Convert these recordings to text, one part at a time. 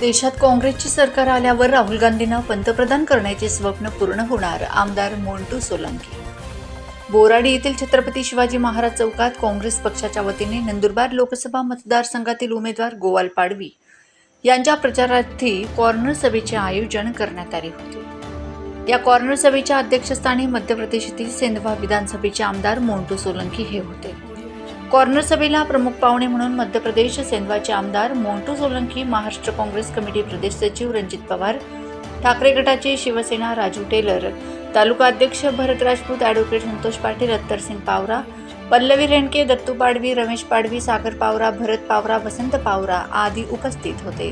देशात काँग्रेसची सरकार आल्यावर राहुल गांधींना पंतप्रधान करण्याचे स्वप्न पूर्ण होणार आमदार मोंटू सोलंकी. बोराडी येथील छत्रपती शिवाजी महाराज चौकात काँग्रेस पक्षाच्या वतीने नंदुरबार लोकसभा मतदारसंघातील उमेदवार गोवाल पाडवी यांच्या प्रचारार्थी कॉर्नर सभेचे आयोजन करण्यात आले होते. या कॉर्नर सभेच्या अध्यक्षस्थानी मध्य प्रदेशातील सेंधवा विधानसभेचे आमदार मोंटू सोलंकी हे होते. कॉर्नर सभेला प्रमुख पाहुणे म्हणून मध्य प्रदेश सेंधवाचे आमदार मोंटू सोलंकी महाराष्ट्र काँग्रेस कमिटी प्रदेश सचिव रणजित पवार ठाकरे गटाचे शिवसेना राजू टेलर तालुका अध्यक्ष भरत राजपूत ॲडव्होकेट संतोष पाटील अत्तरसिंग पावरा पल्लवी रेणके दत्तू पाडवी रमेश पाडवी सागर पावरा भरत पावरा वसंत पावरा आदी उपस्थित होते.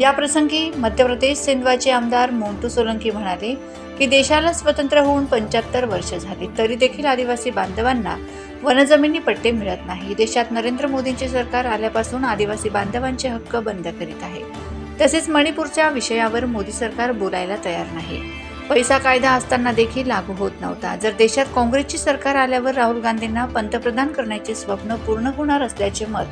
याप्रसंगी मध्य प्रदेश सिंधवाचे आमदार मोंटू सोलंकी म्हणाले की देशाला स्वतंत्र होऊन पंच्याहत्तर वर्ष झाली तरी देखील आदिवासी बांधवांना वनजमिनी पट्टे मिळत नाही. देशात नरेंद्र मोदींचे सरकार आल्यापासून आदिवासी बांधवांचे हक्क बंद करीत आहे. तसेच मणिपूरच्या विषयावर मोदी सरकार बोलायला तयार नाही. पैसा कायदा असताना देखील लागू होत नव्हता. जर देशात काँग्रेसची सरकार आल्यावर राहुल गांधींना पंतप्रधान करण्याचे स्वप्न पूर्ण होणार असल्याचे मत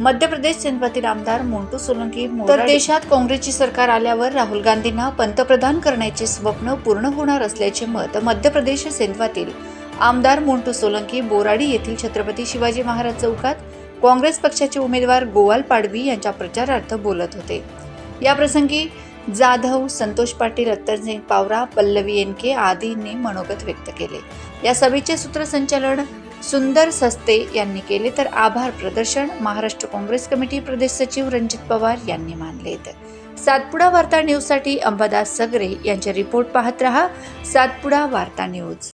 मध्य प्रदेश सेंधवातील आमदार मोंटू सोलंकी तर देशात काँग्रेसची सरकार आल्यावर राहुल गांधींना पंतप्रधान करण्याचे स्वप्न पूर्ण होणार असल्याचे मत मध्य प्रदेश सेनपातील आमदार मोंटू सोलंकी बोराडी येथील छत्रपती शिवाजी महाराज चौकात काँग्रेस पक्षाचे उमेदवार गोवाल पाडवी यांच्या प्रचारार्थ बोलत होते. या प्रसंगी जाधव संतोष पाटील अत्तरसिंग पावरा पल्लवी एनके आदींनी मनोगत व्यक्त केले. या सभेचे सूत्रसंचालन सुंदर सस्ते यांनी केले तर आभार प्रदर्शन. महाराष्ट्र काँग्रेस कमिटी प्रदेश सचिव रणजित पवार यांनी मानलेत. सातपुडा वार्ता न्यूजसाठी अंबादास सगरे यांचे रिपोर्ट पाहत रहा. सातपुडा वार्ता न्यूज.